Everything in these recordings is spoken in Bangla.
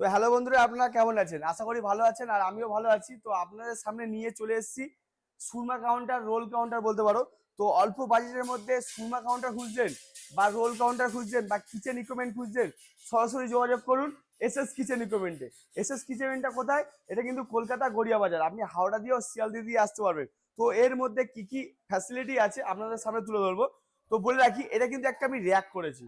তো হ্যালো বন্ধুরা, আপনারা কেমন আছেন? আশা করি ভালো আছেন আর আমিও ভালো আছি। তো আপনাদের সামনে নিয়ে চলে এসেছি সুরমা কাউন্টার রোল কাউন্টার বলতে পারো। তো অল্প বাজেটের মধ্যে সুরমা কাউন্টার খুঁজছেন বা রোল কাউন্টার খুঁজছেন বা কিচেন ইকুইপমেন্ট খুঁজছেন, সরাসরি যোগাযোগ করুন এস এস কিচেন ইকুইপমেন্টে এস এস কিচেনটা কোথায়? এটা কিন্তু কলকাতা গড়িয়া বাজার। আপনি হাওড়া দিয়েও শিয়ালদি দিয়ে আসতে পারবেন। তো এর মধ্যে কি কি ফ্যাসিলিটি আছে আপনাদের সামনে তুলে ধরবো। তো বলে রাখি, এটা কিন্তু একটা আমি র্যাক করেছি।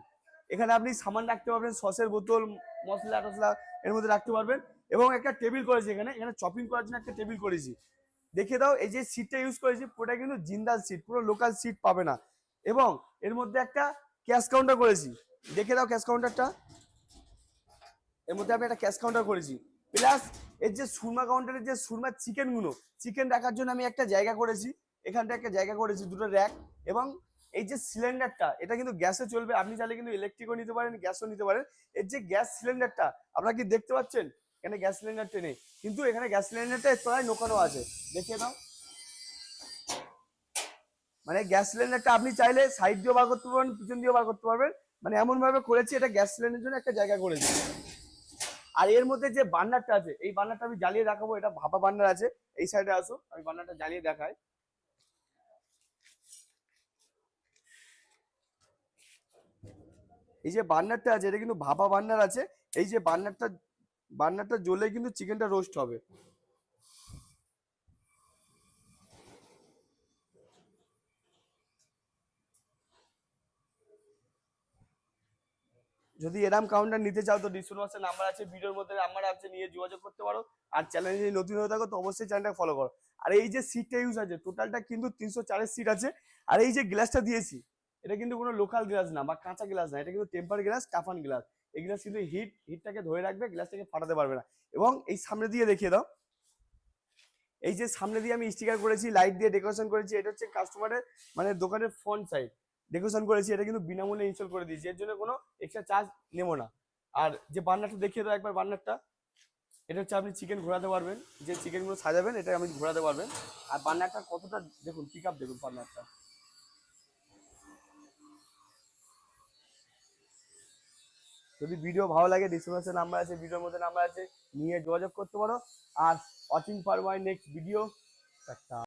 এখানে আপনি সামান রাখতে পারবেন, সসের বোতল মশলা টসলা এর মধ্যে রাখতে পারবেন। এবং একটা টেবিল করেছি এখানে। এখানে চপিং করার জন্য একটা টেবিল করেছি। দেখে দাও, এই যে সিটটা ইউজ করেছি, পুরোটা কিন্তু জিন্দাল সিট পুরো লোকাল সিট পাবে না। এবং এর মধ্যে একটা ক্যাশ কাউন্টার করেছি। দেখে দাও ক্যাশ কাউন্টারটা এর মধ্যে আমি একটা ক্যাশ কাউন্টার করেছি। প্লাস এর যে সুরমা কাউন্টারের যে সুরমার চিকেনগুলো চিকেন রাখার জন্য আমি একটা জায়গা করেছি। এখানটা একটা জায়গা করেছি, দুটো র্যাক এবং এই যে সিলিন্ডারটা, এটা কিন্তু গ্যাসে চলবে, আপনি চাইলে কিন্তু ইলেকট্রিকও নিতে পারেন গ্যাসও নিতে পারেন। এর যে গ্যাস সিলিন্ডারটা আপনারা কি দেখতে পাচ্ছেন? এখানে গ্যাস সিলিন্ডারটা নেই। কিন্তু এখানে গ্যাস সিলিন্ডারটা তলায় নোকানো আছে। দেখিয়ে দাও। মানে গ্যাস সিলিন্ডারটা আপনি চাইলে সাইড দিয়েও বার করতে পারবেন, পিছন দিয়েও বার করতে পারবেন। মানে এমন ভাবে করেছি, এটা গ্যাস সিলিন্ডারের জন্য একটা জায়গা করেছি। আর এর মধ্যে যে বার্নারটা আছে, এই বার্নারটা আমি জ্বালিয়ে দেখাবো, এটা ভাপা বার্নার আছে। এই সাইডে আসো, আমি বার্নারটা জ্বালিয়ে দেখাই। এই যে বার্নারটা আছে, এটা কিন্তু ভাপা বার্নার আছে, এই যে বার্নারটা বার্নারটা জ্বলে কিন্তু চিকেনটা রোস্ট হবে। যদি এরাম কাউন্টার নিতে চাও তো ডিসক্রিপশনে নাম্বার আছে ভিডিওর মধ্যে নাম্বার আছে, নিয়ে যোগাযোগ করতে পারো। আর চ্যানেলে যদি নতুন হয়ে থাকো তো অবশ্যই চ্যানেলটা ফলো করো। আর এই যে সিটটা ইউজ আছে টোটালটা কিন্তু তিনশো চারের সিট আছে। আর এই যে গ্লাসটা দিয়েছি এটা কিন্তু কোনো লোকাল গ্লাস না বা কাঁচা গ্লাস না, এটা কিন্তু টেম্পার গ্লাস কাফান গ্লাস এই গ্লাস কিন্তু হিট হিটটাকে ধরে রাখবে গ্লাসটাকে ফাটাতে পারবে না। এবং এই সামনে দিয়ে দেখিয়ে দাও। এই যে সামনে দিয়ে আমি স্টিকার করেছি লাইট দিয়ে ডেকোরেশন করেছি, এটা হচ্ছে কাস্টমারের মানে দোকানের ফ্রন্ট সাইড ডেকোরেশন করেছি, এটা কিন্তু বিনামূল্যে ইনস্টল করে দিয়েছি। এর জন্য কোনো এক্সট্রা চার্জ নেব না। আর যে বার্নারটা দেখিয়ে দাও একবার বার্নারটা এটা হচ্ছে আপনি চিকেন ঘোরাতে পারবেন। যে চিকেনগুলো সাজাবেন, এটা আপনি ঘোরাতে পারবেন। আর বার্নারটা কতটা, দেখুন পিক আপ দেখুন বার্নারটা যদি ভিডিও ভালো লাগে ডিসক্রিপশন নাম্বার আছে ভিডিওর মধ্যে নাম্বার আছে, নিয়ে যোগাযোগ করতে পারো। আর watching for my next video